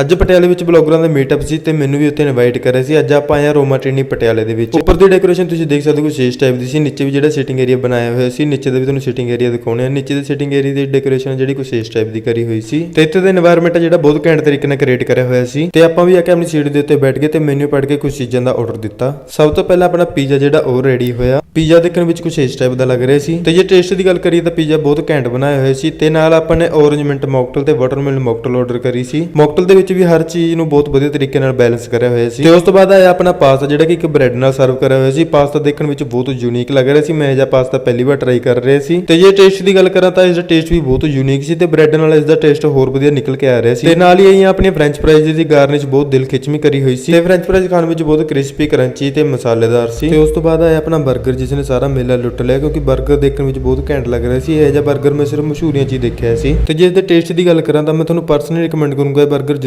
ਅੱਜ ਪਟਿਆਲੇ ਵਿੱਚ ਬਲੌਗਰਾਂ ਦਾ ਮੀਟਅਪ ਸੀ ਤੇ ਮੈਨੂੰ ਵੀ ਉੱਥੇ ਇਨਵਾਈਟ ਕਰਿਆ ਸੀ। ਅੱਜ ਆਪਾਂ ਆਇਆ ਰੋਮਾ ਟ੍ਰੇਨੀ ਪਟਿਆਲੇ ਦੇ ਵਿੱਚ। ਉੱਪਰ ਦੀ ਡੈਕੋਰੇਸ਼ਨ ਤੁਸੀਂ ਦੇਖ ਸਕਦੇ ਹੋ ਸ਼ੇਸ਼ ਟਾਈਪ ਦੀ ਸੀ। ਨੀਚੇ ਵੀ ਜਿਹੜਾ ਸਿਟਿੰਗ ਏਰੀਆ ਬਣਾਇਆ ਹੋਇਆ ਸੀ, ਨੀਚੇ ਦੇ ਵੀ ਤੁਹਾਨੂੰ ਸਿਟਿੰਗ ਏਰੀਆ ਦਿਖਾਉਣੇ ਆ। ਨੀਚੇ ਦੇ ਸਿਟਿੰਗ ਏਰੀਆ ਦੀ ਡੈਕੋਰੇਸ਼ਨ ਜਿਹੜੀ ਕੁਝ ਸ਼ੇਸ਼ ਟਾਈਪ ਦੀ ਕਰੀ ਹੋਈ ਸੀ। ਤੇ ਇੱਥੇ ਦਾ এনवायरमेंट ਜਿਹੜਾ ਬਹੁਤ ਘੈਂਟ ਤਰੀਕੇ ਨਾਲ ਕ੍ਰੀਏਟ ਕਰਿਆ ਹੋਇਆ ਸੀ। ਤੇ ਆਪਾਂ ਵੀ ਆ ਕੇ ਆਪਣੀ ਸੀਟ ਦੇ ਉੱਤੇ ਬੈਠ ਗਏ ਤੇ ਮੈਨੂੰ ਪੜ੍ਹ ਕੇ ਕੁਝ ਚੀਜ਼ਾਂ ਦਾ ਆਰਡਰ ਦਿੱਤਾ। ਸਭ ਤੋਂ ਪਹਿਲਾਂ ਆਪਣਾ ਪੀਜ਼ਾ ਜਿਹੜਾ ਉਹ ਰੈਡੀ ਹੋਇਆ। ਪੀਜ਼ਾ ਦੇਖਣ ਵਿੱਚ ਕੁਝ ਇਸ ਟਾਈਪ ਦਾ ਲੱਗ ਰਿਹਾ ਸੀ। ਤੇ ਜੇ ਟੇਸਟ ਦੀ ਗੱਲ ਕਰੀਏ ਤਾਂ ਪੀਜ਼ਾ ਬਹੁਤ ਘੈਂਟ ਬਣਾਇਆ ਹੋਇਆ ਸੀ। ਤੇ ਨਾਲ ਆਪਾਂ ਨੇ ਔਰੇਂਜ ਮਿੰਟ ਮੌਕਟੇਲ ਤੇ ਵਾਟਰਮੈਲਨ ਮੌਕਟੇਲ ਆਰਡਰ ਕਰੀ ਸੀ। ਮੌਕਟੇਲ ਦੇ ਵਿੱਚ ਵਿੱਚ ਵੀ ਹਰ ਚੀਜ਼ ਨੂੰ ਬਹੁਤ ਵਧੀਆ ਤਰੀਕੇ ਨਾਲ ਬੈਲੈਂਸ ਕਰਿਆ ਹੋਇਆ ਸੀ। ਤੇ ਉਸ ਤੋਂ ਬਾਅਦ ਆਇਆ ਆਪਣਾ ਪਾਸਤਾ ਜਿਹੜਾ ਕਿ ਇੱਕ ਬ੍ਰੈਡ ਨਾਲ ਸਰਵ ਕਰਿਆ ਹੋਇਆ ਸੀ। ਪਾਸਤਾ ਦੇਖਣ ਵਿੱਚ ਬਹੁਤ ਯੂਨੀਕ ਲੱਗ ਰਿਹਾ ਸੀ। ਮੈਂ ਇਹ ਪਾਸਤਾ ਪਹਿਲੀ ਵਾਰ ਟਰਾਈ ਕਰ ਰਿਹਾ ਸੀ। ਤੇ ਜੇ ਟੇਸਟ ਦੀ ਗੱਲ ਕਰਾਂ ਤਾਂ ਇਸ ਦਾ ਟੇਸਟ ਵੀ ਬਹੁਤ ਯੂਨੀਕ ਸੀ ਤੇ ਬ੍ਰੈਡ ਨਾਲ ਇਸ ਦਾ ਟੇਸਟ ਹੋਰ ਵਧੀਆ ਨਿਕਲ ਕੇ ਆ ਰਿਹਾ ਸੀ। ਤੇ ਨਾਲ ਹੀ ਇਹ ਆਪਣੀ ਫ੍ਰੈਂਚ ਫਰਾਈਜ ਦੀ ਗਾਰਨਿਸ਼ ਬਹੁਤ ਦਿਲ ਖਿੱਚਵੀਂ ਕਰੀ ਹੋਈ ਸੀ। ਤੇ ਫ੍ਰੈਂਚ ਫਰਾਈਜ ਖਾਣ ਵਿੱਚ ਬਹੁਤ ਕ੍ਰਿਸਪੀ ਕਰੰਚੀ ਤੇ ਮਸਾਲੇਦਾਰ ਸੀ। ਤੇ ਉਸ ਤੋਂ ਬਾਅਦ ਆਇਆ ਆਪਣਾ 버ਗਰ ਜਿਸ ਨੇ ਸਾਰਾ ਮੇਲਾ ਲੁੱਟ ਲਿਆ, ਕਿਉਂਕਿ 버ਗਰ ਦੇਖਣ ਵਿੱਚ ਬਹੁਤ ਘੈਂਟ ਲੱਗ ਰਿਹਾ ਸੀ। ਇਹ ਜਿਹਾ 버ਗਰ ਮੈਂ ਸਿਰਫ ਮਸ਼ਹੂਰੀਆਂ 'ਚ ਹੀ ਦੇਖਿਆ ਸੀ। ਤੇ ਜੇ ਇਸ ਦੇ ਟੇਸਟ ਦੀ ਗੱਲ ਕਰਾਂ ਤਾਂ ਮੈਂ ਤੁਹਾਨੂੰ ਪਰਸਨਲੀ ਰਿਕਮੈਂਡ ਕਰੂੰਗਾ ਇਹ 버ਗਰ ਜ਼ਰੂਰ